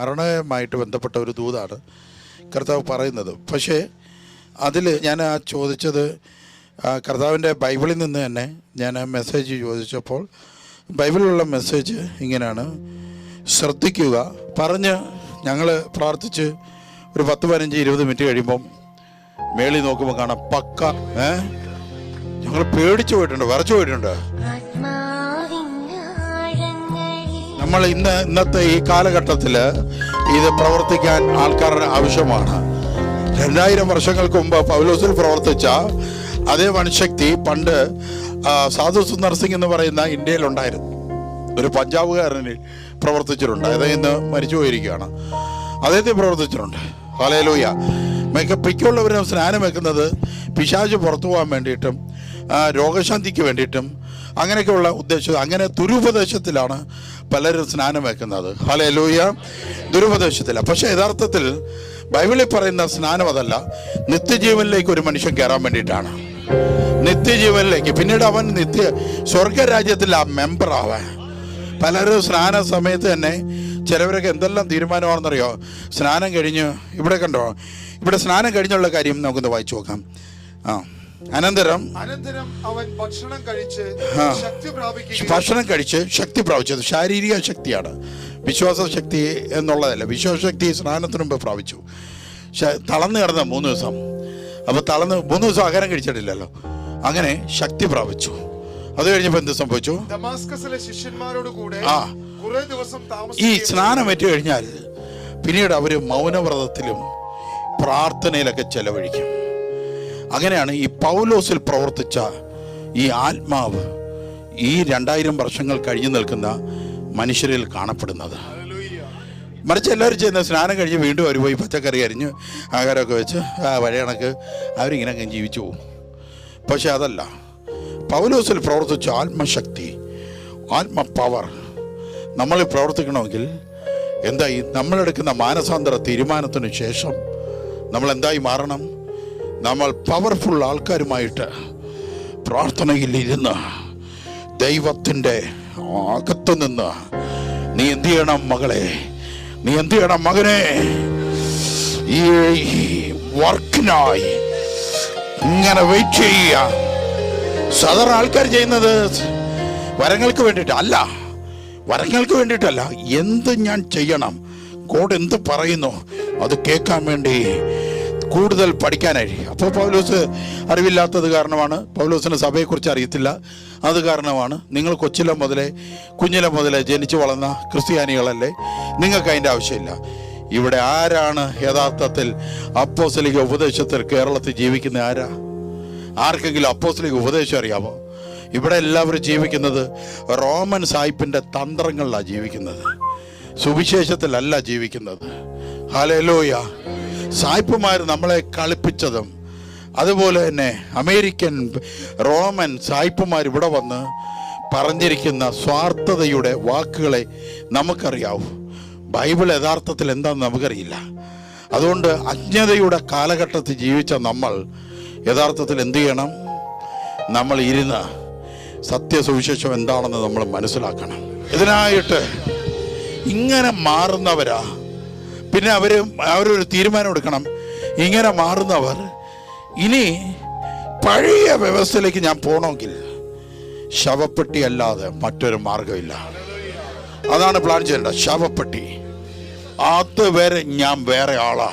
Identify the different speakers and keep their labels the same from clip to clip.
Speaker 1: മരണവുമായിട്ട് ബന്ധപ്പെട്ട ഒരു ദൂതാണ് കർത്താവ് പറയുന്നത്. പക്ഷേ അതിൽ ഞാൻ ആ ചോദിച്ചത് കർത്താവിന്റെ ബൈബിളിൽ നിന്ന് തന്നെ ഞാൻ ആ മെസ്സേജ് ചോദിച്ചപ്പോൾ ബൈബിളിലുള്ള മെസ്സേജ് ഇങ്ങനെയാണ്. ശ്രദ്ധിക്കുക. പറഞ്ഞ് ഞങ്ങൾ പ്രാർത്ഥിച്ച് ഒരു പത്ത് പതിനഞ്ച് ഇരുപത് മിനിറ്റ് കഴിയുമ്പം മേളി നോക്കുമ്പോൾ കാണാം പക്ക ഏ? ഞങ്ങൾ പേടിച്ചു പോയിട്ടുണ്ട് വിറച്ചു പോയിട്ടുണ്ട്. നമ്മൾ ഇന്ന് ഇന്നത്തെ ഈ കാലഘട്ടത്തിൽ ഇത് പ്രവർത്തിക്കാൻ ആൾക്കാരുടെ ആവശ്യമാണ്. രണ്ടായിരം വർഷങ്ങൾക്ക് മുമ്പ് പൗലോസിൽ പ്രവർത്തിച്ച അതേ വനശക്തി പണ്ട് സാധു സുന്ദർ സിംഗ് എന്ന് പറയുന്ന ഇന്ത്യയിലുണ്ടായിരുന്നു ഒരു പഞ്ചാബുകാരനിൽ പ്രവർത്തിച്ചിട്ടുണ്ട്. അതായത് ഇന്ന് മരിച്ചു പോയിരിക്കുകയാണ്. അദ്ദേഹത്തെ പ്രവർത്തിച്ചിട്ടുണ്ട്. ഹലേലൂയ മിക്ക മിക്കുള്ളവരും സ്നാനം വെക്കുന്നത് പിശാച് പുറത്തു പോകാൻ വേണ്ടിയിട്ടും രോഗശാന്തിക്ക് വേണ്ടിയിട്ടും അങ്ങനെയൊക്കെയുള്ള ഉദ്ദേശം അങ്ങനെ ദുരുപദേശത്തിലാണ് പലരും സ്നാനം വയ്ക്കുന്നത്. ഹലേ ലൂയ ദുരുപദേശത്തില. പക്ഷേ യഥാർത്ഥത്തിൽ ബൈബിളിൽ പറയുന്ന സ്നാനം അതല്ല. നിത്യജീവനിലേക്ക് ഒരു മനുഷ്യൻ കയറാൻ വേണ്ടിയിട്ടാണ്. നിത്യജീവനിലേക്ക്. പിന്നീട് അവൻ നിത്യ സ്വർഗരാജ്യത്തിൽ ആ മെമ്പർ ആവാൻ. പലരും സ്നാന സമയത്ത് തന്നെ ചിലവരൊക്കെ എന്തെല്ലാം തീരുമാനമാണെന്നറിയോ? സ്നാനം കഴിഞ്ഞ് ഇവിടെ കണ്ടോ? ഇവിടെ സ്നാനം കഴിഞ്ഞുള്ള കാര്യം നമുക്കൊന്ന് വായിച്ചു നോക്കാം. ആ. അനന്തരം
Speaker 2: അനന്തരം അവൻ ഭക്ഷണം കഴിച്ച് ശക്തി
Speaker 1: ഭക്ഷണം കഴിച്ച് ശക്തി പ്രാപിച്ചത് ശാരീരിക ശക്തിയാണ്. വിശ്വാസ ശക്തി എന്നുള്ളതല്ല. വിശ്വാസശക്തി സ്നാനത്തിന് മുമ്പ് പ്രാപിച്ചു. തളർന്നു കിടന്ന മൂന്ന് ദിവസം. അപ്പോൾ തളർന്ന് മൂന്ന് ദിവസം ആഹാരം കഴിച്ചിട്ടില്ലല്ലോ. അങ്ങനെ ശക്തി പ്രാപിച്ചു. അത് കഴിഞ്ഞപ്പോൾ എന്ത് സംഭവിച്ചു?
Speaker 2: ദമാസ്കസിലെ ശിഷ്യന്മാരോട് കൂടെ
Speaker 1: ആ.
Speaker 2: കുറെ ദിവസം
Speaker 1: ഈ
Speaker 2: താമസിക്കുകയും
Speaker 1: സ്നാനം ഏറ്റു കഴിഞ്ഞാൽ പിന്നീട് അവർ മൗനവ്രതത്തിലും പ്രാർത്ഥനയിലൊക്കെ ചെലവഴിക്കും. അങ്ങനെയാണ് ഈ പൗലോസിൽ പ്രവർത്തിച്ച ഈ ആത്മാവ് ഈ രണ്ടായിരം വർഷങ്ങൾ കഴിഞ്ഞു നിൽക്കുന്ന മനുഷ്യരിൽ കാണപ്പെടുന്നത്. മറിച്ച് എല്ലാവരും ചെയ്യുന്ന സ്നാനം കഴിഞ്ഞ് വീണ്ടും അവർ പോയി പച്ചക്കറി അരിഞ്ഞ് ആഹാരമൊക്കെ വെച്ച് ആ വഴി കണക്ക് അവരിങ്ങനെ അങ്ങ് ജീവിച്ചു പോകും. പക്ഷെ അതല്ല പൗലോസിൽ പ്രവർത്തിച്ച ആത്മശക്തി ആത്മ പവർ നമ്മളിൽ പ്രവർത്തിക്കണമെങ്കിൽ എന്തായി? നമ്മളെടുക്കുന്ന മാനസാന്തര തീരുമാനത്തിന് ശേഷം നമ്മൾ എന്തായി മാറണം? നമ്മൾ പവർഫുൾ ആൾക്കാരുമായിട്ട് പ്രാർത്ഥനയിൽ ഇരുന്ന് ദൈവത്തിന്റെ അകത്ത് നിന്ന് നീ എന്ത് ചെയ്യണം മകളെ? നീ എന്ത് ചെയ്യണം മകനെ? ഈ വർക്കിനായി ഇങ്ങനെ വെയിറ്റ് ചെയ്യുക. സാധാരണ ആൾക്കാർ ചെയ്യുന്നത് വരങ്ങൾക്ക് വേണ്ടിയിട്ട് അല്ല. വരങ്ങൾക്ക് വേണ്ടിയിട്ടല്ല. എന്ത് ഞാൻ ചെയ്യണം? കോഡ് എന്ത് പറയുന്നു? അത് കേൾക്കാൻ വേണ്ടി കൂടുതൽ പഠിക്കാനായി അപ്പോൾ പൗലോസ് അറിവില്ലാത്തത് കാരണമാണ് പൗലോസിന് സഭയെക്കുറിച്ച് അറിയത്തില്ല. അത് കാരണമാണ് നിങ്ങൾ കൊച്ചിലെ മുതലേ കുഞ്ഞിലെ മുതലേ ജനിച്ചു വളർന്ന ക്രിസ്ത്യാനികളല്ലേ? നിങ്ങൾക്ക് അതിന്റെ ആവശ്യമില്ല. ഇവിടെ ആരാണ് യഥാർത്ഥത്തിൽ അപ്പോസലിക ഉപദേശത്തിൽ കേരളത്തിൽ ജീവിക്കുന്ന ആരാ? ആർക്കെങ്കിലും അപ്പോസ്ലിക ഉപദേശം അറിയാമോ ഇവിടെ എല്ലാവരും ജീവിക്കുന്നത് റോമൻ സായിപ്പിന്റെ തന്ത്രങ്ങളിലാണ് ജീവിക്കുന്നത്. സുവിശേഷത്തിലല്ല ജീവിക്കുന്നത്. ഹലലോയ സായിപ്പുമാർ നമ്മളെ കളിപ്പിച്ചതും അതുപോലെ തന്നെ അമേരിക്കൻ റോമൻ സായിപ്പുമാർ ഇവിടെ വന്ന് പറഞ്ഞിരിക്കുന്ന സ്വാർത്ഥതയുടെ വാക്കുകളെ നമുക്കറിയാവൂ. ബൈബിൾ യഥാർത്ഥത്തിൽ എന്താണെന്ന് നമുക്കറിയില്ല. അതുകൊണ്ട് അജ്ഞതയുടെ കാലഘട്ടത്തിൽ ജീവിച്ച നമ്മൾ യഥാർത്ഥത്തിൽ എന്ത് ചെയ്യണം? നമ്മൾ ഇരുന്ന് സത്യസുവിശേഷം എന്താണെന്ന് നമ്മൾ മനസ്സിലാക്കണം. ഇതിനായിട്ട് ഇങ്ങനെ മാറുന്നവരാ പിന്നെ അവർ അവരൊരു തീരുമാനം എടുക്കണം. ഇങ്ങനെ മാറുന്നവർ ഇനി പഴയ വ്യവസ്ഥയിലേക്ക് ഞാൻ പോകണമെങ്കിൽ ശവപ്പെട്ടി അല്ലാതെ മറ്റൊരു മാർഗമില്ല അതാണ് പ്ലാൻ ചെയ്യേണ്ടത്. ശവപ്പെട്ടി. അതുവരെ ഞാൻ വേറെ ആളാ.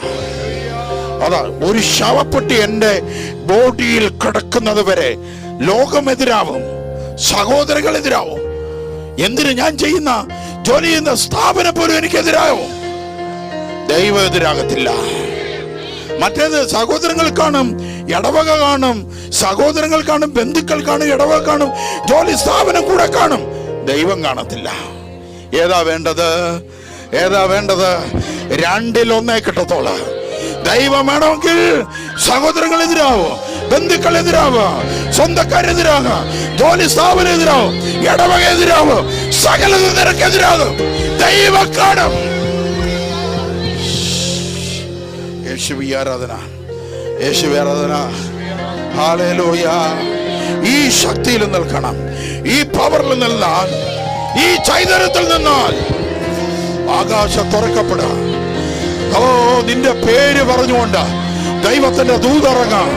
Speaker 1: അതാ ഒരു ശവപ്പെട്ടി എന്റെ ബോഡിയിൽ കിടക്കുന്നത് വരെ ലോകമെതിരാവും സഹോദരങ്ങൾ എതിരാവും എന്തിനു ഞാൻ ചെയ്യുന്ന ജോലി ചെയ്യുന്ന സ്ഥാപനം പോലും എനിക്കെതിരാവും. ദൈവം എതിരാകത്തില്ല മറ്റേത് സഹോദരങ്ങൾ കാണും ഇടവക കാണും സഹോദരങ്ങൾ കാണും ബന്ധുക്കൾ കാണും ഇടവക കാണും ജോലി സ്ഥാപനം കൂടെ കാണും. ദൈവം കാണത്തില്ല. ഏതാ വേണ്ടത്? ഏതാ വേണ്ടത്? രണ്ടിലൊന്നേ കിട്ടത്തോൾ. ദൈവം വേണമെങ്കിൽ സഹോദരങ്ങൾ എതിരാവോ ബന്ധുക്കൾ എതിരാവോ സ്വന്തക്കാരെതിരാക ജോലി സ്ഥാപനം എതിരാവോ ഇടവക എതിരാവോ സകല നിരക്കെതിരാകും ദൈവം യേശുവി ആരാധന യേശുവി ആരാധന. ഹാലേലൂയ ഈ ശക്തിയിൽ നിൽക്കണം ഈ പവറിൽ നിന്നാൽ ഈ ചൈതന്യത്തിൽ നിന്നാൽ ആകാശ തുറക്കപ്പെടുക. ഓ നിന്റെ പേര് പറഞ്ഞുകൊണ്ട് ദൈവത്തിന്റെ ദൂതറങ്ങാം.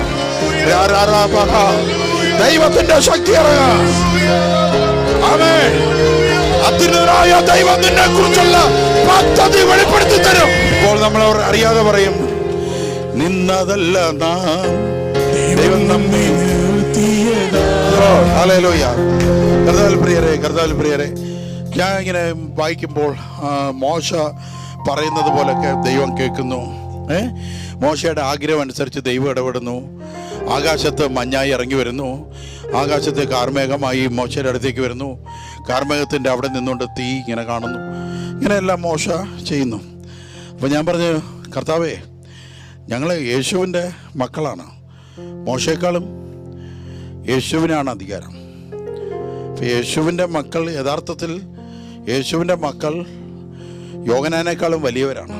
Speaker 1: ദൈവത്തിന്റെ ശക്തി ഇറങ്ങാം. നിന്നെ കുറിച്ചുള്ള പദ്ധതി വെളിപ്പെടുത്തി തരും. ഇപ്പോൾ നമ്മൾ അവർ അറിയാതെ പറയും നിന്നതല്ല നാം. ദൈവം നമ്മെ പ്രിയരെ കർത്താവിൽ പ്രിയരെ ഞാൻ ഇങ്ങനെ വായിക്കുമ്പോൾ മോശ പറയുന്നത് പോലൊക്കെ ദൈവം കേൾക്കുന്നു. ഏ? മോശയുടെ ആഗ്രഹം അനുസരിച്ച് ദൈവം ഇടപെടുന്നു. ആകാശത്ത് മഞ്ഞായി ഇറങ്ങി വരുന്നു. ആകാശത്ത് കാർമേഘമായി മോശയുടെ അടുത്തേക്ക് വരുന്നു. കാർമേഘത്തിന്റെ അവിടെ നിന്നുകൊണ്ട് തീ ഇങ്ങനെ കാണുന്നു. ഇങ്ങനെയെല്ലാം മോശ ചെയ്യുന്നു. അപ്പോൾ ഞാൻ പറഞ്ഞു കർത്താവേ ഞങ്ങൾ യേശുവിന്റെ മക്കളാണ്. മോശേക്കാളും യേശുവിനാണ് അധികാരം. യേശുവിന്റെ മക്കൾ യഥാർത്ഥത്തിൽ യേശുവിന്റെ മക്കൾ യോഗനാനേക്കാളും വലിയവരാണ്.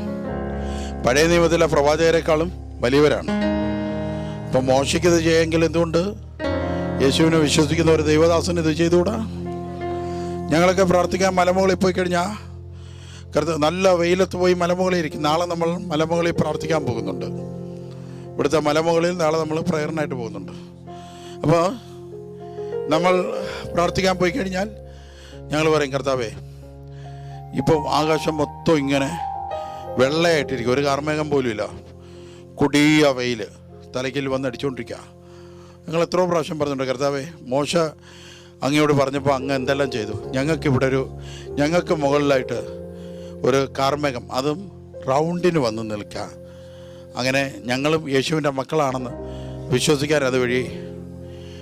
Speaker 1: പഴയ നിയമത്തിലെ പ്രവാചകരെക്കാളും വലിയവരാണ്. അപ്പം മോശയ്ക്ക് ഇത് ചെയ്യാമെങ്കിൽ എന്തുകൊണ്ട് യേശുവിനെ വിശ്വസിക്കുന്ന ഒരു ദൈവദാസന് ഇത് ചെയ്തുകൂടാ? ഞങ്ങളൊക്കെ പ്രാർത്ഥിക്കാൻ മലമുകളിൽ പോയി കഴിഞ്ഞാൽ കരുത് നല്ല വെയിലത്ത് പോയി മലമുകളിൽ ഇരിക്കും. നാളെ നമ്മൾ മലമുകളിൽ പ്രാർത്ഥിക്കാൻ പോകുന്നുണ്ട്. ഇവിടുത്തെ മലമുകളിൽ നാളെ നമ്മൾ പ്രയറിനായിട്ട് പോകുന്നുണ്ട്. അപ്പോൾ നമ്മൾ പ്രാർത്ഥിക്കാൻ പോയി കഴിഞ്ഞാൽ ഞങ്ങൾ പറയും കർത്താവേ ഇപ്പം ആകാശം മൊത്തം ഇങ്ങനെ വെള്ളയായിട്ടിരിക്കും. ഒരു കാർമേഘം പോലും ഇല്ല. കൊടിയ വെയിൽ തലയ്ക്കിൽ വന്ന് അടിച്ചുകൊണ്ടിരിക്കുക ഞങ്ങൾ എത്രയോ പ്രാവശ്യം പറഞ്ഞിട്ടുണ്ട് കർത്താവേ മോശ അങ്ങയോട് പറഞ്ഞപ്പോൾ അങ്ങ് എന്തെല്ലാം ചെയ്തു? ഞങ്ങൾക്ക് ഇവിടെ ഒരു ഞങ്ങൾക്ക് മുകളിലായിട്ട് ഒരു കാർമേഘം അതും റൗണ്ടിന് വന്ന് നിൽക്കുക അങ്ങനെ ഞങ്ങളും യേശുവിന്റെ മക്കളാണെന്ന് വിശ്വസിക്കാൻ അതുവഴി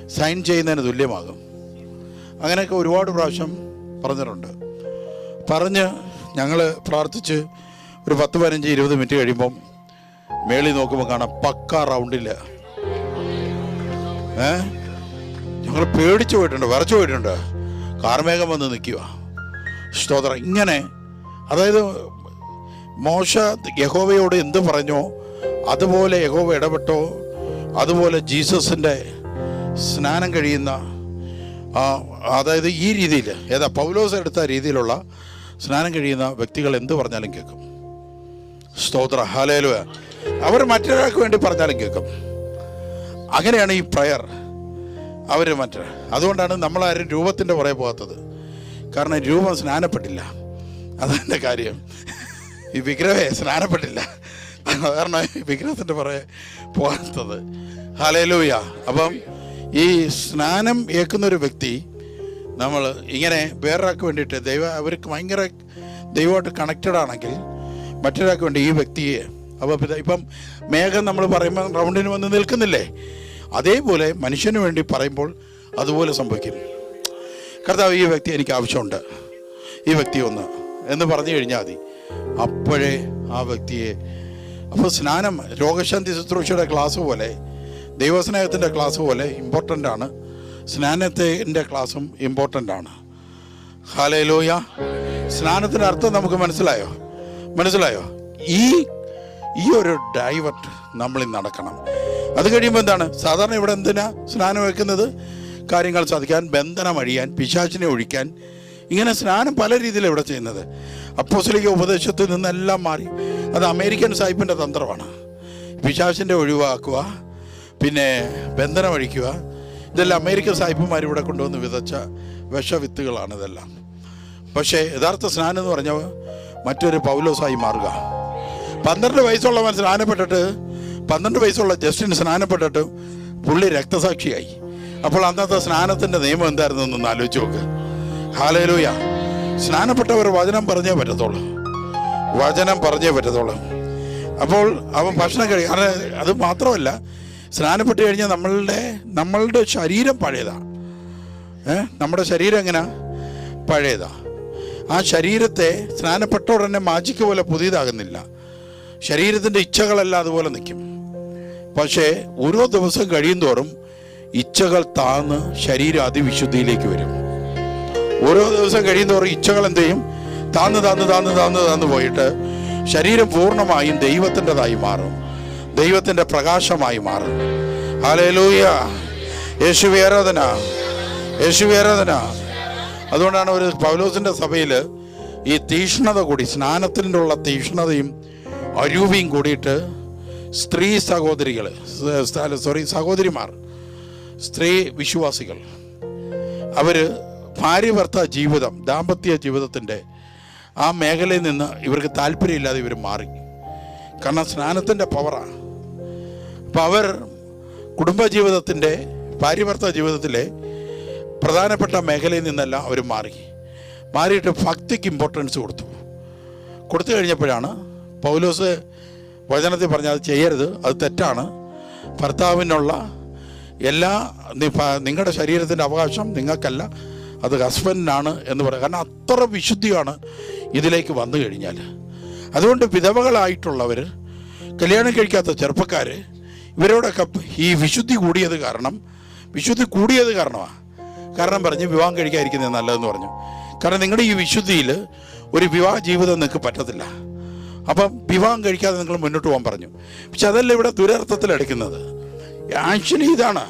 Speaker 1: സൈൻ ചെയ്യുന്നതിന് തുല്യമാകും. അങ്ങനെയൊക്കെ ഒരുപാട് പ്രാവശ്യം പറഞ്ഞിട്ടുണ്ട്. പറഞ്ഞ് ഞങ്ങൾ പ്രാർത്ഥിച്ച് ഒരു പത്ത് പതിനഞ്ച് ഇരുപത് മിനിറ്റ് കഴിയുമ്പം മേളി നോക്കുമ്പോൾ കാണാം പക്ക റൗണ്ടില്ല ഏ? ഞങ്ങൾ പേടിച്ചു പോയിട്ടുണ്ട് വിറച്ചു പോയിട്ടുണ്ട്. കാർമേഘം വന്ന് നിൽക്കുക സ്തോത്രം. ഇങ്ങനെ അതായത് മോശ യഹോവയോട് എന്ത് പറഞ്ഞോ അതുപോലെ യഹോവ ഇടപെട്ടോ അതുപോലെ ജീസസിന്റെ സ്നാനം കഴിയുന്ന അതായത് ഈ രീതിയിൽ ഏതാ പൗലോസ് എടുത്ത രീതിയിലുള്ള സ്നാനം കഴിയുന്ന വ്യക്തികൾ എന്ത് പറഞ്ഞാലും കേൾക്കും. സ്തോത്ര ഹാലേലുവ അവർ മറ്റൊരാൾക്ക് വേണ്ടി പറഞ്ഞാലും കേൾക്കും. അങ്ങനെയാണ് ഈ പ്രയർ. അവർ മറ്റേ അതുകൊണ്ടാണ് നമ്മളാരും രൂപത്തിന്റെ പുറകെ പോകാത്തത്. കാരണം രൂപം സ്നാനപ്പെട്ടില്ല. അതെന്റെ കാര്യം? ഈ വിഗ്രഹമേ സ്നാനപ്പെട്ടില്ല. കാരണം ഈ വിഗ്രഹത്തിന്റെ പുറകെ പോകാത്തത്. ഹലേലൂയ അപ്പം ഈ സ്നാനം ഏക്കുന്ന ഒരു വ്യക്തി നമ്മൾ ഇങ്ങനെ വേറൊരാൾക്ക് വേണ്ടിയിട്ട് ദൈവ അവർക്ക് ഭയങ്കര ദൈവമായിട്ട് കണക്റ്റഡ് ആണെങ്കിൽ മറ്റൊരാൾക്ക് വേണ്ടി ഈ വ്യക്തിയെ അപ്പോൾ ഇപ്പം മേഘം നമ്മൾ പറയുമ്പോൾ റൗണ്ടിന് വന്ന് നിൽക്കുന്നില്ലേ? അതേപോലെ മനുഷ്യന് വേണ്ടി പറയുമ്പോൾ അതുപോലെ സംഭവിക്കും. കർത്താവ് ഈ വ്യക്തി എനിക്ക് ആവശ്യമുണ്ട്. ഈ വ്യക്തി ഒന്ന് എന്ന് പറഞ്ഞു കഴിഞ്ഞാൽ മതി. അപ്പോഴേ ആ വ്യക്തിയെ അപ്പോൾ സ്നാനം രോഗശാന്തി ശുശ്രൂഷയുടെ ക്ലാസ് പോലെ ദൈവസ്നേഹത്തിന്റെ ക്ലാസ് പോലെ ഇമ്പോർട്ടന്റ് ആണ്. സ്നാനത്തിന്റെ ക്ലാസ്സും ഇമ്പോർട്ടന്റ് ആണ്. ഹാലയിലൂയ സ്നാനത്തിന്റെ അർത്ഥം നമുക്ക് മനസ്സിലായോ? മനസ്സിലായോ? ഈ ഈ ഒരു ഡൈവർട്ട് നമ്മളിൽ നടക്കണം. അത് കഴിയുമ്പോൾ എന്താണ്? സാധാരണ ഇവിടെ എന്തിനാ സ്നാനം വെക്കുന്നത് കാര്യങ്ങൾ സാധിക്കാൻ ബന്ധനം അഴിയാൻ പിശാചിനെ ഒഴിക്കാൻ ഇങ്ങനെ സ്നാനം പല രീതിയിലാണ് ഇവിടെ ചെയ്യുന്നത്. അപ്പോസിലേക്ക് ഉപദേശത്തിൽ നിന്നെല്ലാം മാറി. അത് അമേരിക്കൻ സാഹിബിന്റെ തന്ത്രമാണ്. പിശാചിന്റെ ഒഴിവാക്കുക പിന്നെ ബന്ധനം അഴിക്കുക ഇതെല്ലാം അമേരിക്കൻ സായിപ്പുമാർ ഇവിടെ കൊണ്ടുവന്ന് വിതച്ച വിഷവിത്തുകളാണ് ഇതെല്ലാം. പക്ഷേ യഥാർത്ഥ സ്നാനം എന്ന് പറഞ്ഞാൽ മറ്റൊരു പൗലോസായി മാറുക. പന്ത്രണ്ട് വയസ്സുള്ളവൻ സ്നാനപ്പെട്ടിട്ട് പന്ത്രണ്ട് വയസ്സുള്ള ജസ്റ്റിൻ സ്നാനപ്പെട്ടിട്ട് പുള്ളി രക്തസാക്ഷിയായി. അപ്പോൾ അന്നത്തെ സ്നാനത്തിന്റെ നിയമം എന്തായിരുന്നു എന്നൊന്ന് ആലോചിച്ച് നോക്ക്. ഹാലേലൂയ. സ്നാനപ്പെട്ടവർ വചനം പറഞ്ഞേ പറ്റത്തുള്ളൂ. വചനം പറഞ്ഞേ പറ്റത്തുള്ളൂ. അപ്പോൾ അവൻ ഭക്ഷണം കഴിക്കും അത് അത് മാത്രമല്ല സ്നാനപ്പെട്ട് കഴിഞ്ഞാൽ നമ്മളുടെ നമ്മളുടെ ശരീരം പഴയതാണ് നമ്മുടെ ശരീരം എങ്ങനെ? പഴയതാ. ആ ശരീരത്തെ സ്നാനപ്പെട്ട ഉടനെ മാജിക്ക് പോലെ പുതിയതാകുന്നില്ല. ശരീരത്തിന്റെ ഇച്ഛകളെല്ലാം അതുപോലെ നിൽക്കും. പക്ഷേ ഓരോ ദിവസം കഴിയും തോറും ഇച്ഛകൾ താന്ന് ശരീരം അതിവിശുദ്ധിയിലേക്ക് വരും. ഓരോ ദിവസം കഴിയും തോറും ഇച്ഛകൾ എന്ത് ചെയ്യും? താന്ന് താന്ന് താന്ന് താന്ന് താന്ന് പോയിട്ട് ശരീരം പൂർണമായും ദൈവത്തിന്റെതായി മാറും. ദൈവത്തിന്റെ പ്രകാശമായി മാറും. ഹാലൂയ യേശുവി ആരാധന. യേശുവി ആരാധന. അതുകൊണ്ടാണ് ഒരു പൗലോസിന്റെ സഭയിൽ ഈ തീഷ്ണത കൂടി സ്നാനത്തിന്റെ ഉള്ള തീഷ്ണതയും അരൂപിയും കൂടിയിട്ട് സ്ത്രീ സഹോദരികൾ സോറി സഹോദരിമാർ സ്ത്രീ വിശ്വാസികൾ അവർ ഭാര്യ ഭർത്ത ജീവിതം ദാമ്പത്യ ജീവിതത്തിന്റെ ആ മേഖലയിൽ നിന്ന് ഇവർക്ക് താല്പര്യമില്ലാതെ ഇവർ മാറി. കാരണം സ്നാനത്തിന്റെ പവറാണ് അപ്പം അവർ കുടുംബജീവിതത്തിന്റെ ഭാര്യ ഭർത്ത ജീവിതത്തിലെ പ്രധാനപ്പെട്ട മേഖലയിൽ നിന്നെല്ലാം അവർ മാറി. മാറിയിട്ട് ഭക്തിക്ക് ഇമ്പോർട്ടൻസ് കൊടുത്തു. കൊടുത്തു കഴിഞ്ഞപ്പോഴാണ് പൗലോസ് വചനത്തിൽ പറഞ്ഞാൽ അത് ചെയ്യരുത് അത് തെറ്റാണ്. ഭർത്താവിനുള്ള എല്ലാ നിങ്ങളുടെ ശരീരത്തിന്റെ അവകാശം നിങ്ങൾക്കല്ല. അത് ഹസ്ബൻഡിനാണ് എന്ന് പറയാം. കാരണം അത്ര വിശുദ്ധിയാണ് ഇതിലേക്ക് വന്നു കഴിഞ്ഞാൽ. അതുകൊണ്ട് വിധവകളായിട്ടുള്ളവർ കല്യാണം കഴിക്കാത്ത ചെറുപ്പക്കാർ ഇവരോടൊക്കെ ഈ വിശുദ്ധി കൂടിയത് കാരണം വിശുദ്ധി കൂടിയത് കാരണമാണ് കാരണം പറഞ്ഞ് വിവാഹം കഴിക്കാതിരിക്കുന്നത് നല്ലതെന്ന് പറഞ്ഞു. കാരണം നിങ്ങളുടെ ഈ വിശുദ്ധിയിൽ ഒരു വിവാഹ ജീവിതം നിങ്ങൾക്ക് പറ്റത്തില്ല. അപ്പം വിവാഹം കഴിക്കാതെ നിങ്ങൾ മുന്നോട്ട് പോകാൻ പറഞ്ഞു. പക്ഷെ അതല്ല ഇവിടെ ദുരർത്ഥത്തിൽ എടുക്കുന്നത്. ആക്ച്വലി ഇതാണ്.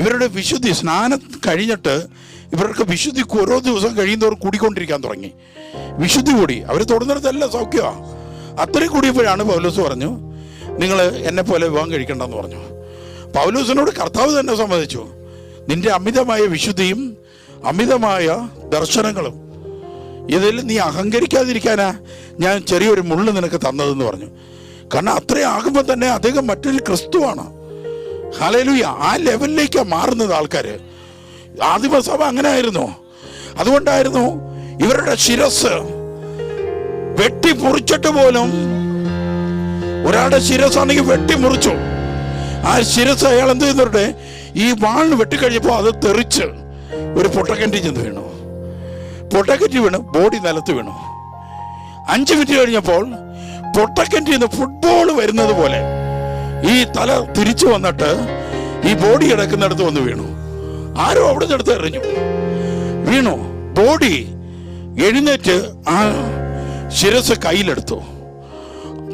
Speaker 1: ഇവരുടെ വിശുദ്ധി സ്നാനം കഴിഞ്ഞിട്ട് ഇവർക്ക് വിശുദ്ധി ഓരോ ദിവസം കഴിയുന്നവർ കൂടിക്കൊണ്ടിരിക്കാൻ തുടങ്ങി. വിശുദ്ധി കൂടി. അവർ തൊടുന്നിടത്തല്ല സൗഖ്യമാണ് അത്രയും കൂടിയപ്പോഴാണ് പൗലോസ് പറഞ്ഞു നിങ്ങൾ എന്നെ പോലെ വിവാഹം കഴിക്കണ്ടെന്ന് പറഞ്ഞു. പൗലോസിനോട് കർത്താവ് തന്നെ സമ്മതിച്ചു. നിന്റെ അമിതമായ വിശുദ്ധിയും അമിതമായ ദർശനങ്ങളും ഇതിൽ നീ അഹങ്കരിക്കാതിരിക്കാനാ ഞാൻ ചെറിയൊരു മുള്ളു നിനക്ക് തന്നതെന്ന് പറഞ്ഞു. കാരണം അത്രയും ആകുമ്പോൾ തന്നെ അദ്ദേഹം മറ്റൊരു ക്രിസ്തുവാണ്. ഹലലുയ ആ ലെവലിലേക്കാണ് മാറുന്നത് ആൾക്കാർ ആദിമസഭ അങ്ങനെ ആയിരുന്നു അതുകൊണ്ടായിരുന്നു ഇവരുടെ ശിരസ് വെട്ടി മുറിച്ചിട്ട് പോലും ഒരാളുടെ ശിരസാണെങ്കിൽ വെട്ടി മുറിച്ചു ആ ശിരസ് അയാൾ എന്ത് ചെയ്യുന്നുണ്ട്? ഈ വാളിന് വെട്ടിക്കഴിഞ്ഞപ്പോൾ അത് തെറിച്ച് ഒരു പൊട്ടക്കണ്ടി ചെന്ന് വീണു. പൊട്ടക്കറ്റി വീണു ബോഡി നിലത്ത് വീണു. അഞ്ച് മിനിറ്റ് കഴിഞ്ഞപ്പോൾ പൊട്ടക്കറ്റി നിന്ന് ഫുട്ബോൾ വരുന്നത് പോലെ ഈ തല തിരിച്ചു വന്നിട്ട് ഈ ബോഡി കിടക്കുന്നിടത്ത് വന്ന് വീണു. ആരോ അവിടെ നിന്ന് എറിഞ്ഞു വീണു. ബോഡി എഴുന്നേറ്റ് ആ ശിരസ് കയ്യിലെടുത്തു.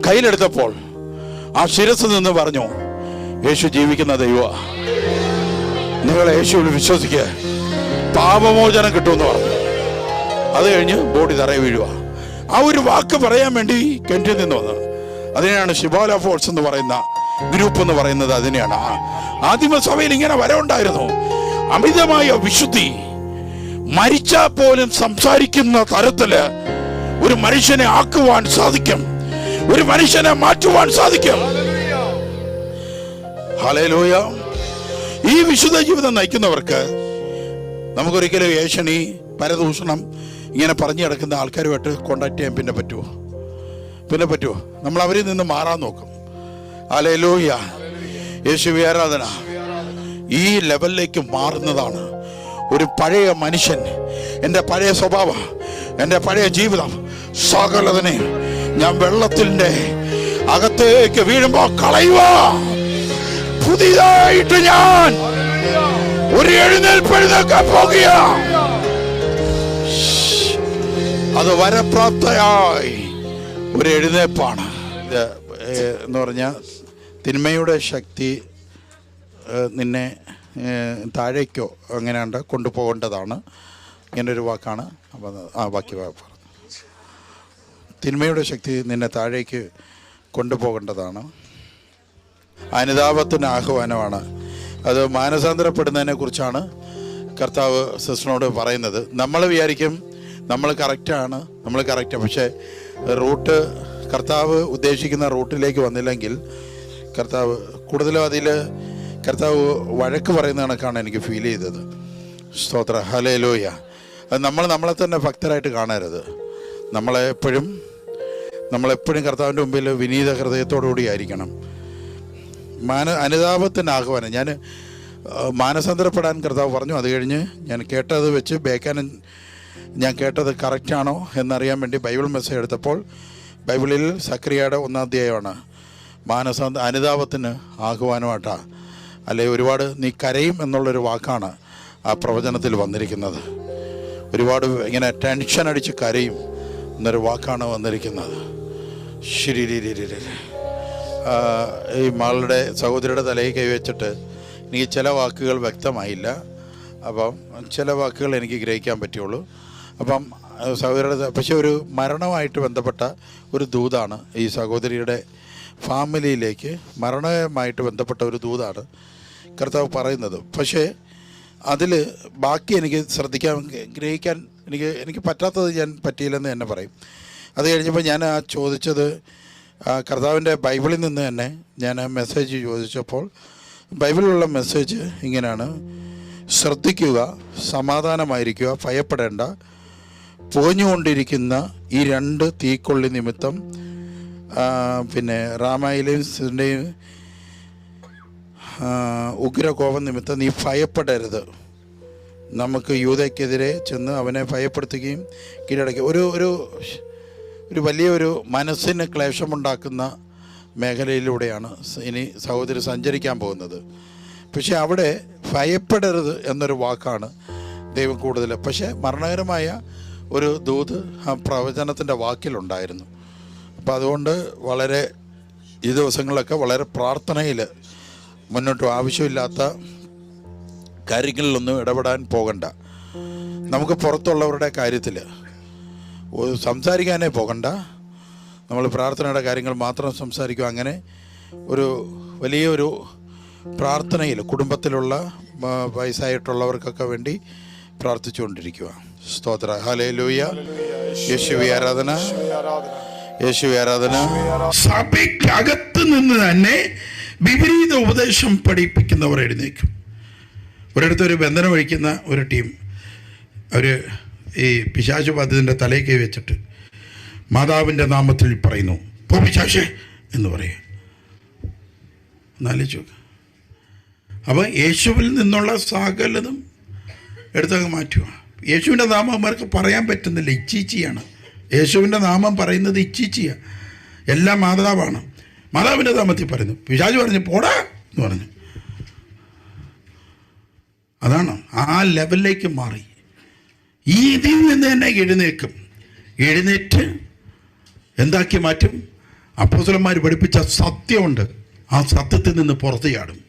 Speaker 1: കയ്യിലെടുത്തപ്പോൾ ആ ശിരസ് നിന്ന് പറഞ്ഞു യേശു ജീവിക്കുന്ന ദൈവ നിങ്ങൾ യേശുവിൽ വിശ്വസിക്കുക പാപമോചനം കിട്ടുമെന്ന് പറഞ്ഞു. അത് കഴിഞ്ഞ് ബോഡി തറയെ വീഴുക ആ ഒരു വാക്ക് പറയാൻ വേണ്ടി കെന്റിൽ നിന്ന് വന്നത് അതിനെയാണ് ശിബോല ഫോഴ്സ് എന്ന് പറയുന്ന ഗ്രൂപ്പ് എന്ന് പറയുന്നത്. അതിനെയാണ്. ആദിമസഭയിൽ ഇങ്ങനെ വരവുണ്ടായിരുന്നു. അമിതമായ വിശുദ്ധി. മരിച്ചാൽ പോലും സംസാരിക്കുന്ന തരത്തിൽ ഒരു മനുഷ്യനെ ആക്കുവാൻ സാധിക്കും. ഒരു മനുഷ്യനെ മാറ്റുവാൻ സാധിക്കും. ഹലേലൂയ ഈ വിശുദ്ധ ജീവിതം നയിക്കുന്നവർക്ക് നമുക്കൊരിക്കലും ഏഷണി പരദൂഷണം ഇങ്ങനെ പറഞ്ഞു കിടക്കുന്ന ആൾക്കാരുമായിട്ട് കോണ്ടാക്ട് ചെയ്യാൻ പിന്നെ പറ്റുമോ പിന്നെ പറ്റുമോ നമ്മൾ അവരിൽ നിന്ന് മാറാൻ നോക്കും. ഹലേലൂയ യേശു ആരാധന. ഈ ലെവലിലേക്ക് മാറുന്നതാണ്. ഒരു പഴയ മനുഷ്യൻ എന്റെ പഴയ സ്വഭാവം എന്റെ പഴയ ജീവിതം സകലതിനെ ഞാൻ വെള്ളത്തിന്റെ അകത്തേക്ക് വീഴുമ്പോ കളയുക പുതിയതായിട്ട് ഞാൻ ഒരു എഴുന്നേൽപ്പെഴുന്നേൽക്കാൻ പോകുക അത് വരപ്രാപ്തയായി. ഒരു എഴുന്നേപ്പാണ്. എന്ന് പറഞ്ഞാൽ തിന്മയുടെ ശക്തി നിന്നെ താഴേക്കോ അങ്ങനെയാണ്ട് കൊണ്ടുപോകേണ്ടതാണ്. ഇങ്ങനൊരു വാക്കാണ്. അപ്പം ആ ബാക്കി പറഞ്ഞു തിന്മയുടെ ശക്തി നിന്നെ താഴേക്ക് കൊണ്ടുപോകേണ്ടതാണ്. അനുതാപത്തിന് ആഹ്വാനമാണ്. അത് മാനസാന്തരപ്പെടുന്നതിനെ കുറിച്ചാണ് കർത്താവ് സിസ്റ്ററിനോട് പറയുന്നത്. നമ്മൾ വിചാരിക്കും നമ്മൾ കറക്റ്റാണ് നമ്മൾ കറക്റ്റ് പക്ഷേ റൂട്ട് കർത്താവ് ഉദ്ദേശിക്കുന്ന റൂട്ടിലേക്ക് വന്നില്ലെങ്കിൽ കർത്താവ് കൂടുതലും അതിൽ കർത്താവ് വഴക്ക് പറയുന്ന കണക്കാണ് എനിക്ക് ഫീൽ ചെയ്തത്. സ്തോത്ര. ഹലേ ലോയ നമ്മൾ നമ്മളെ തന്നെ ഭക്തരായിട്ട് കാണരുത്. നമ്മളെപ്പോഴും നമ്മളെപ്പോഴും കർത്താവിന്റെ മുമ്പിൽ വിനീത ഹൃദയത്തോടു കൂടി ആയിരിക്കണം. മാന അനുതാപത്തിന്റെ ആഹ്വാനം ഞാൻ മാനസാന്തരപ്പെടാൻ കർത്താവ് പറഞ്ഞു. അത് കഴിഞ്ഞ് ഞാൻ കേട്ടത് വെച്ച് ബേക്കാനൻ ഞാൻ കേട്ടത് കറക്റ്റാണോ എന്നറിയാൻ വേണ്ടി ബൈബിൾ മെസ്സേജ് എടുത്തപ്പോൾ ബൈബിളിൽ സക്രിയയുടെ ഒന്നാം അധ്യായമാണ്. മാനസാന്ത അനുതാപത്തിന് ആഹ്വാനമായിട്ടാണ് അല്ലെ ഒരുപാട് നീ കരയും എന്നുള്ളൊരു വാക്കാണ് ആ പ്രവചനത്തിൽ വന്നിരിക്കുന്നത്. ഒരുപാട് ഇങ്ങനെ ടെൻഷൻ അടിച്ച് കരയും എന്നൊരു വാക്കാണ് വന്നിരിക്കുന്നത്. ശരി ഈ മകളുടെ സഹോദരിയുടെ തലയിൽ കൈവച്ചിട്ട് എനിക്ക് ചില വാക്കുകൾ വ്യക്തമായില്ല. അപ്പം ചില വാക്കുകൾ എനിക്ക് ഗ്രഹിക്കാൻ പറ്റുള്ളൂ. അപ്പം സഹോദരിയുടെ പക്ഷേ ഒരു മരണവുമായിട്ട് ബന്ധപ്പെട്ട ഒരു ദൂതാണ് ഈ സഹോദരിയുടെ ഫാമിലിയിലേക്ക് മരണവുമായിട്ട് ബന്ധപ്പെട്ട ഒരു ദൂതാണ് കർത്താവ് പറയുന്നത്. പക്ഷേ അതിൽ ബാക്കി എനിക്ക് ശ്രദ്ധിക്കാൻ ഗ്രഹിക്കാൻ എനിക്ക് എനിക്ക് പറ്റാത്തത് ഞാൻ പറ്റിയില്ലെന്ന് തന്നെ പറയും. അത് കഴിഞ്ഞപ്പോൾ ഞാൻ ആ ചോദിച്ചത് കർത്താവിന്റെ ബൈബിളിൽ നിന്ന് തന്നെ ഞാൻ ആ മെസ്സേജ് ചോദിച്ചപ്പോൾ ബൈബിളിലുള്ള മെസ്സേജ് ഇങ്ങനെയാണ്. ശ്രദ്ധിക്കുക സമാധാനമായിരിക്കുക ഭയപ്പെടേണ്ട പോഞ്ഞുകൊണ്ടിരിക്കുന്ന ഈ രണ്ട് തീക്കൊള്ളി നിമിത്തം പിന്നെ റാമായിലെയും ഉഗ്രകോപം നിമിത്തം നീ ഭയപ്പെടരുത്. നമുക്ക് യൂതയ്ക്കെതിരെ ചെന്ന് അവനെ ഭയപ്പെടുത്തുകയും കീഴടക്കുക ഒരു ഒരു ഒരു വലിയൊരു മനസ്സിന് ക്ലേശമുണ്ടാക്കുന്ന മേഖലയിലൂടെയാണ് ഇനി സഹോദരി സഞ്ചരിക്കാൻ പോകുന്നത്. പക്ഷേ അവിടെ ഭയപ്പെടരുത് എന്നൊരു വാക്കാണ് ദൈവം കൂടുതൽ. പക്ഷേ മരണകരമായ ഒരു ദൂത് ആ പ്രവചനത്തിന്റെ വാക്കിലുണ്ടായിരുന്നു. അപ്പോൾ അതുകൊണ്ട് വളരെ ഈ ദിവസങ്ങളിലൊക്കെ വളരെ പ്രാർത്ഥനയിൽ മുന്നോട്ട് ആവശ്യമില്ലാത്ത കാര്യങ്ങളിലൊന്നും ഇടപെടാൻ പോകണ്ട. നമുക്ക് പുറത്തുള്ളവരുടെ കാര്യത്തിൽ സംസാരിക്കാനേ പോകണ്ട. നമ്മൾ പ്രാർത്ഥനയുടെ കാര്യങ്ങൾ മാത്രം സംസാരിക്കും. അങ്ങനെ ഒരു വലിയൊരു പ്രാർത്ഥനയിൽ കുടുംബത്തിലുള്ള വയസ്സായിട്ടുള്ളവർക്കൊക്കെ വേണ്ടി പ്രാർത്ഥിച്ചുകൊണ്ടിരിക്കുക. സ്തോത്ര. ഹലേ ലൂയ യേശുവി ആരാധന. യേശുവി ആരാധന. സഭയ്ക്കകത്ത് നിന്ന് തന്നെ വിപരീത ഉപദേശം പഠിപ്പിക്കുന്നവർ എഴുന്നേക്കും. ഒരിടത്ത് ഒരു ബന്ധനം ഒഴിക്കുന്ന ഒരു ടീം അവർ ഈ പിശാചു ബാധിതന്റെ തലയിൽ കൈ വെച്ചിട്ട് മാതാവിന്റെ നാമത്തിൽ പറയുന്നു പോ പിശാശേ എന്ന് പറയും. എന്നാലോചിച്ച് അപ്പോൾ യേശുവിൽ നിന്നുള്ള സകലതും എടുത്തങ്ങ് മാറ്റുക യേശുവിന്റെ നാമം അവർക്ക് പറയാൻ പറ്റുന്നില്ല. ഇച്ചീച്ചിയാണ്. യേശുവിന്റെ നാമം പറയുന്നത് ഇച്ചീച്ചിയാണ് എല്ലാം മാതാവാണ്. മാതാവിന്റെ നാമത്തിൽ പറയുന്നു. പിശാജ് പറഞ്ഞു പോടാ എന്ന് പറഞ്ഞു. അതാണ്. ആ ലെവലിലേക്ക് മാറി. ഈ ഇതിൽ നിന്ന് തന്നെ എഴുന്നേൽക്കും. എഴുന്നേറ്റ് എന്താക്കി മാറ്റും? അപ്പോസലന്മാർ പഠിപ്പിച്ച സത്യമുണ്ട്. ആ സത്യത്തിൽ നിന്ന് പുറത്തു ചാടും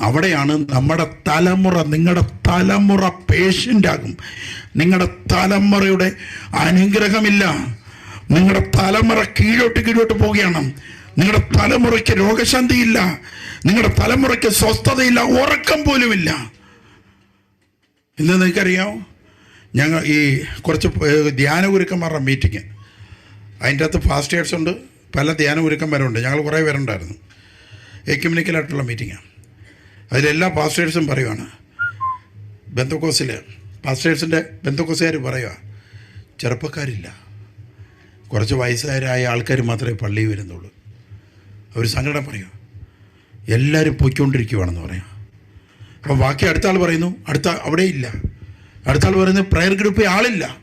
Speaker 1: അവിടെയാണ് നമ്മുടെ തലമുറ നിങ്ങളുടെ തലമുറ പേഷ്യന്റാകും നിങ്ങളുടെ തലമുറയുടെ അനുഗ്രഹമില്ല. നിങ്ങളുടെ തലമുറ കീഴോട്ട് കീഴോട്ട് പോവുകയാണ്. നിങ്ങളുടെ തലമുറയ്ക്ക് രോഗശാന്തിയില്ല. നിങ്ങളുടെ തലമുറയ്ക്ക് സ്വസ്ഥതയില്ല ഉറക്കം പോലുമില്ല. ഇന്ന് നിങ്ങൾക്കറിയാമോ ഞങ്ങൾ ഈ കുറച്ച് ധ്യാനഗുരുക്കന്മാരുടെ ധ്യാന ഗുരുക്കന്മാരുടെ മീറ്റിംഗ് അതിന്റെ അകത്ത് ഫാസ്റ്റേഴ്സ് ഉണ്ട്. പല ധ്യാന ഗുരുക്കന്മാരുണ്ട്. ഞങ്ങൾ കുറേ പേരുണ്ടായിരുന്നു. എക്യുമിനിക്കലായിട്ടുള്ള മീറ്റിങ്ങാണ്. അതിലെല്ലാ പാസ്റ്റേഴ്സും പറയുവാണ്. ബന്ധക്കോസിൽ പാസ്റ്റേഴ്സിന്റെ ബന്ധക്കോസുകാർ പറയുക ചെറുപ്പക്കാരില്ല. കുറച്ച് വയസ്സായ ആൾക്കാർ മാത്രമേ പള്ളിയിൽ വരുന്നുള്ളൂ. അവർ സങ്കടം പറയുക എല്ലാവരും പൊയ്ക്കൊണ്ടിരിക്കുവാണെന്ന് പറയാം. അപ്പോൾ ബാക്കി അടുത്ത ആൾ പറയുന്നു അടുത്ത അവിടെ ഇല്ല. അടുത്ത ആൾ പറയുന്നു പ്രയർ ഗ്രൂപ്പിൽ ആളില്ല.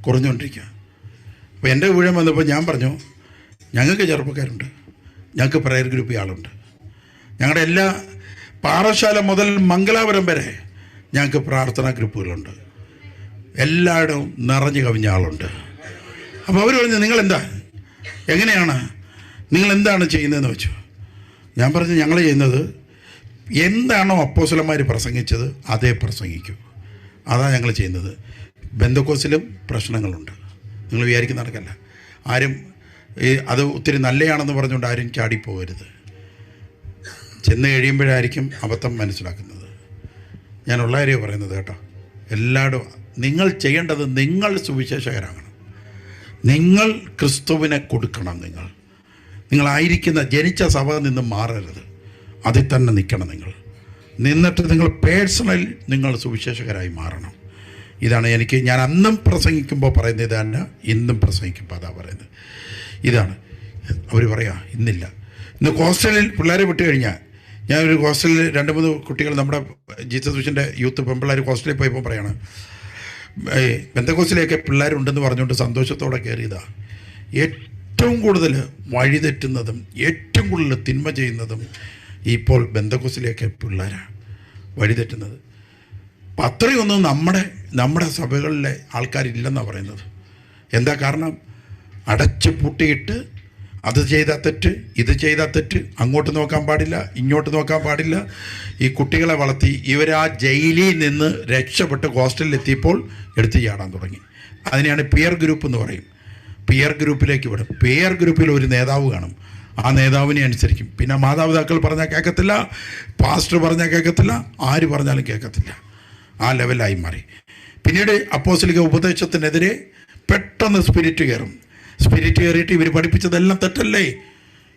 Speaker 1: കുറഞ്ഞുകൊണ്ടിരിക്കുക അപ്പോൾ എന്റെ ഊഴം വന്നപ്പോൾ ഞാൻ പറഞ്ഞു ഞങ്ങൾക്ക് ചെറുപ്പക്കാരുണ്ട്. ഞങ്ങൾക്ക് പ്രയർ ഗ്രൂപ്പിൽ ആളുണ്ട്. ഞങ്ങളുടെ എല്ലാ പാറശാല മുതൽ മംഗലാപുരം വരെ ഞങ്ങൾക്ക് പ്രാർത്ഥനാ ഗ്രൂപ്പുകളുണ്ട്. എല്ലായിടവും നിറഞ്ഞു കവിഞ്ഞ ആളുണ്ട്. അപ്പോൾ അവർ പറഞ്ഞു നിങ്ങളെന്താ? എങ്ങനെയാണ്? നിങ്ങൾ എന്താണ് ചെയ്യുന്നതെന്ന് വെച്ചു. ഞാൻ പറഞ്ഞു ഞങ്ങൾ ചെയ്യുന്നത് എന്താണോ അപ്പോസലന്മാർ പ്രസംഗിച്ചത് അതേ പ്രസംഗിക്കും. അതാണ് ഞങ്ങൾ ചെയ്യുന്നത്. ബന്ധക്കോസിലും പ്രശ്നങ്ങളുണ്ട്. നിങ്ങൾ വിചാരിക്കുന്ന നടക്കല്ല ആരും അത് ഒത്തിരി നല്ലതാണെന്ന് പറഞ്ഞുകൊണ്ട് ആരും ചാടിപ്പോകരുത്. ചെന്ന് കഴിയുമ്പോഴായിരിക്കും അബദ്ധം മനസ്സിലാക്കുന്നത്. ഞാൻ ഉള്ള കാര്യം പറയുന്നത് കേട്ടോ. എല്ലാവരും നിങ്ങൾ ചെയ്യേണ്ടത് നിങ്ങൾ സുവിശേഷകരാകണം. നിങ്ങൾ ക്രിസ്തുവിനെ കൊടുക്കണം നിങ്ങൾ. നിങ്ങളായിരിക്കുന്ന ജനിച്ച സഭ നിന്ന് മാറരുത്. അതിൽ തന്നെ നിൽക്കണം നിങ്ങൾ. നിന്നിട്ട് നിങ്ങൾ പേഴ്സണൽ നിങ്ങൾ സുവിശേഷകരായി മാറണം. ഇതാണ് എനിക്ക് ഞാൻ അന്നും പ്രസംഗിക്കുമ്പോൾ പറയുന്നത് തന്നെ ഇന്നും പ്രസംഗിക്കുമ്പോൾ അതാ പറയുന്നത്. ഇതാണ്. അവർ പറയാ ഇന്നില്ല. ഇന്ന് ഹോസ്റ്റലിൽ പിള്ളേരെ വിട്ട് കഴിഞ്ഞാൽ ഞാൻ ഒരു ഹോസ്റ്റലിൽ രണ്ട് മൂന്ന് കുട്ടികൾ നമ്മുടെ ജീസസ് മിഷന്റെ യൂത്ത് പെൺപിള്ളേർ ഹോസ്റ്റലിൽ പോയപ്പോൾ പറയാണ് ബന്ധക്കോസിലേക്ക് പിള്ളേരുണ്ടെന്ന് പറഞ്ഞുകൊണ്ട് സന്തോഷത്തോടെ കയറിയതാണ് ഏറ്റവും കൂടുതൽ വഴിതെറ്റുന്നതും ഏറ്റവും കൂടുതൽ തിന്മ ചെയ്യുന്നതും ഇപ്പോൾ ബന്ധക്കോസിലേക്ക് പിള്ളേരാണ് വഴിതെറ്റുന്നത് അപ്പം അത്രയൊന്നും നമ്മുടെ നമ്മുടെ സഭകളിലെ ആൾക്കാരില്ലെന്നാണ് പറയുന്നത്. എന്താ കാരണം? അടച്ചു പൂട്ടിയിട്ട് അത് ചെയ്താൽ തെറ്റ് ഇത് ചെയ്താൽ തെറ്റ് അങ്ങോട്ട് നോക്കാൻ പാടില്ല ഇങ്ങോട്ട് നോക്കാൻ പാടില്ല. ഈ കുട്ടികളെ വളർത്തി ഇവർ ആ ജയിലിൽ നിന്ന് രക്ഷപ്പെട്ട് ഹോസ്റ്റലിൽ എത്തിയപ്പോൾ എടുത്ത് ചാടാൻ തുടങ്ങി. അതിനെയാണ് പിയർ ഗ്രൂപ്പ് എന്ന് പറയും. പിയർ ഗ്രൂപ്പിലേക്ക് വിടും. പിയർ ഗ്രൂപ്പിൽ ഒരു നേതാവ് കാണും. ആ നേതാവിനെ അനുസരിക്കും. പിന്നെ മാതാപിതാക്കൾ പറഞ്ഞാൽ കേൾക്കത്തില്ല പാസ്റ്റർ പറഞ്ഞാൽ കേൾക്കത്തില്ല ആര് പറഞ്ഞാലും കേൾക്കത്തില്ല. ആ ലെവലായി മാറി. പിന്നീട് അപ്പോസിലിക ഉപദേശത്തിനെതിരെ പെട്ടെന്ന് സ്പിരിറ്റ് കയറും. സ്പിരിറ്റ് കയറിയിട്ട് ഇവർ പഠിപ്പിച്ചതെല്ലാം തെറ്റല്ലേ?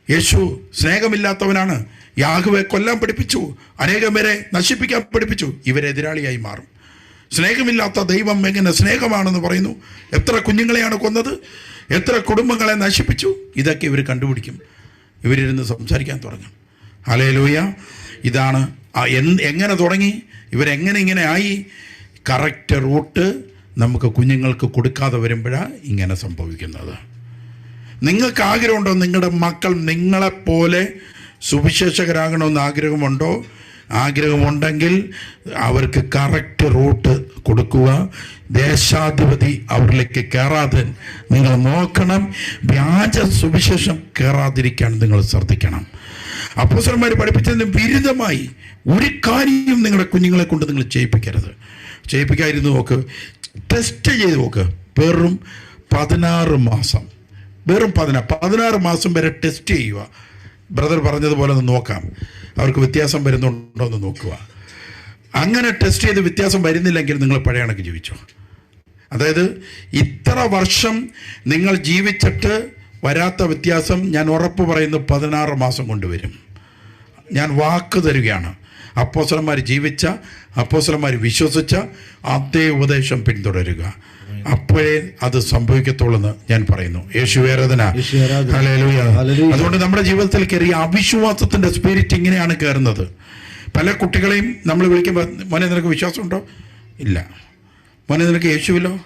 Speaker 1: യേശു സ്നേഹമില്ലാത്തവനാണ്. യാഹുവെ കൊല്ലാൻ പഠിപ്പിച്ചു. അനേകം പേരെ നശിപ്പിക്കാൻ പഠിപ്പിച്ചു. ഇവരെതിരാളിയായി മാറും. സ്നേഹമില്ലാത്ത ദൈവം എങ്ങനെ സ്നേഹമാണെന്ന് പറയുന്നു? എത്ര കുഞ്ഞുങ്ങളെയാണ് കൊന്നത്? എത്ര കുടുംബങ്ങളെ നശിപ്പിച്ചു? ഇതൊക്കെ ഇവർ കണ്ടുപിടിക്കും. ഇവരിരുന്ന് സംസാരിക്കാൻ തുടങ്ങും. ഹലേലൂയ ഇതാണ് ആ എന്ത് എങ്ങനെ തുടങ്ങി? ഇവരെങ്ങനെ ഇങ്ങനെ ആയി? കറക്റ്റ് റൂട്ട് നമുക്ക് കുഞ്ഞുങ്ങൾക്ക് കൊടുക്കാതെ വരുമ്പോഴാണ് ഇങ്ങനെ സംഭവിക്കുന്നത്. നിങ്ങൾക്ക് ആഗ്രഹമുണ്ടോ? നിങ്ങളുടെ മക്കൾ നിങ്ങളെപ്പോലെ സുവിശേഷകരാകണമെന്ന് ആഗ്രഹമുണ്ടോ? ആഗ്രഹമുണ്ടെങ്കിൽ അവർക്ക് കറക്റ്റ് റൂട്ട് കൊടുക്കുക. ദേശാധിപതി അവരിലേക്ക് കയറാതെ നിങ്ങൾ നോക്കണം. വ്യാജ സുവിശേഷം കയറാതിരിക്കാൻ നിങ്ങൾ ശ്രദ്ധിക്കണം. അപ്പോസന്മാർ പഠിപ്പിച്ചതിന് വിരുദ്ധമായി ഒരു കാര്യവും നിങ്ങളുടെ കുഞ്ഞുങ്ങളെ കൊണ്ട് നിങ്ങൾ ചെയ്യിപ്പിക്കരുത്. ചെയ്യിപ്പിക്കാതിരുന്ന് നോക്ക്. ടെസ്റ്റ് ചെയ്ത് നോക്ക്. വെറും പതിനാറ് മാസം. വെറും പതിനാറ് പതിനാറ് മാസം വരെ ടെസ്റ്റ് ചെയ്യുക. ബ്രദർ പറഞ്ഞതുപോലെ ഒന്ന് നോക്കാം. അവർക്ക് വ്യത്യാസം വരുന്നുണ്ടോ എന്ന് നോക്കുക. അങ്ങനെ ടെസ്റ്റ് ചെയ്ത് വ്യത്യാസം വരുന്നില്ലെങ്കിൽ നിങ്ങൾ പഴയ കണക്ക് ജീവിച്ചോ. അതായത് ഇത്ര വർഷം നിങ്ങൾ ജീവിച്ചിട്ട് വരാത്ത വ്യത്യാസം ഞാൻ ഉറപ്പ് പറയുന്നു പതിനാറ് മാസം കൊണ്ടുവരും ഞാൻ വാക്ക് തരികയാണ്. അപ്പോസലന്മാർ ജീവിച്ച അപ്പോസലന്മാർ വിശ്വസിച്ച അതേ ഉപദേശം പിന്തുടരുക. അപ്പോഴേ അത് സംഭവിക്കത്തുള്ളൂ എന്ന് ഞാൻ പറയുന്നു. യേശു ആരാധന. ഹല്ലേലൂയ.
Speaker 3: ഹല്ലേലൂയ.
Speaker 1: അതുകൊണ്ട് നമ്മുടെ ജീവിതത്തിൽ കയറിയ അവിശ്വാസത്തിന്റെ സ്പിരിറ്റ് ഇങ്ങനെയാണ് കയറുന്നത്. പല കുട്ടികളെയും നമ്മൾ വിളിക്കുമ്പോൾ മോനെ നിനക്ക് വിശ്വാസമുണ്ടോ? ഇല്ല. മോനെ നിനക്ക് യേശുവിലോ?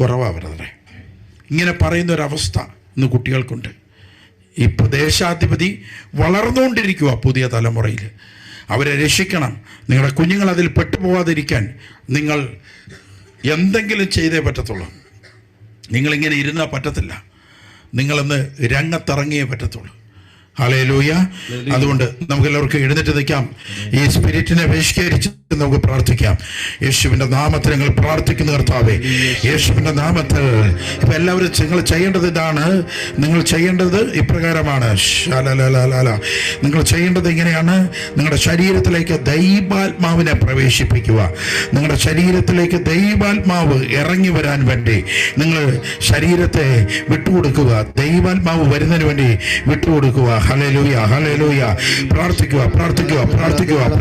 Speaker 1: കുറവാ ബ്രദറെ ഇങ്ങനെ പറയുന്ന ഒരവസ്ഥ ഇന്ന് കുട്ടികൾക്കുണ്ട്. ഈ പ്രദേശാധിപതി വളർന്നുകൊണ്ടിരിക്കുക പുതിയ തലമുറയിൽ അവരെ രക്ഷിക്കണം. നിങ്ങളുടെ കുഞ്ഞുങ്ങൾ അതിൽ പെട്ടുപോകാതിരിക്കാൻ നിങ്ങൾ എന്തെങ്കിലും ചെയ്തേ പറ്റത്തുള്ളൂ. നിങ്ങളിങ്ങനെ ഇരുന്നാൽ പറ്റത്തില്ല. നിങ്ങളൊന്ന് രംഗത്തിറങ്ങിയേ പറ്റത്തുള്ളൂ. ഹളേലൂയ അതുകൊണ്ട് നമുക്ക് എല്ലാവർക്കും എഴുന്നേറ്റ് നിൽക്കാം. ഈ സ്പിരിറ്റിനെ ബഹിഷ്കരിച്ച് നമുക്ക് പ്രാർത്ഥിക്കാം. യേശുവിന്റെ നാമത്തിൽ ഞങ്ങൾ പ്രാർത്ഥിക്കുന്ന കർത്താവേ യേശുവിന്റെ നാമത്തിൽ. ഇപ്പൊ എല്ലാവരും നിങ്ങൾ ചെയ്യേണ്ടത് ഇതാണ്. നിങ്ങൾ ചെയ്യേണ്ടത് ഇപ്രകാരമാണ്. നിങ്ങൾ ചെയ്യേണ്ടത് ഇങ്ങനെയാണ്. നിങ്ങളുടെ ശരീരത്തിലേക്ക് ദൈവാത്മാവിനെ പ്രവേശിപ്പിക്കുക. നിങ്ങളുടെ ശരീരത്തിലേക്ക് ദൈവാത്മാവ് ഇറങ്ങി വരാൻ വേണ്ടി നിങ്ങൾ ശരീരത്തെ വിട്ടുകൊടുക്കുക. ദൈവാത്മാവ് വരുന്നതിന് വേണ്ടി വിട്ടുകൊടുക്കുക. ഹലലൂയ ഹലലൂയ പ്രാർത്ഥിക്കുക പ്രാർത്ഥിക്കുക പ്രാർത്ഥിക്കുക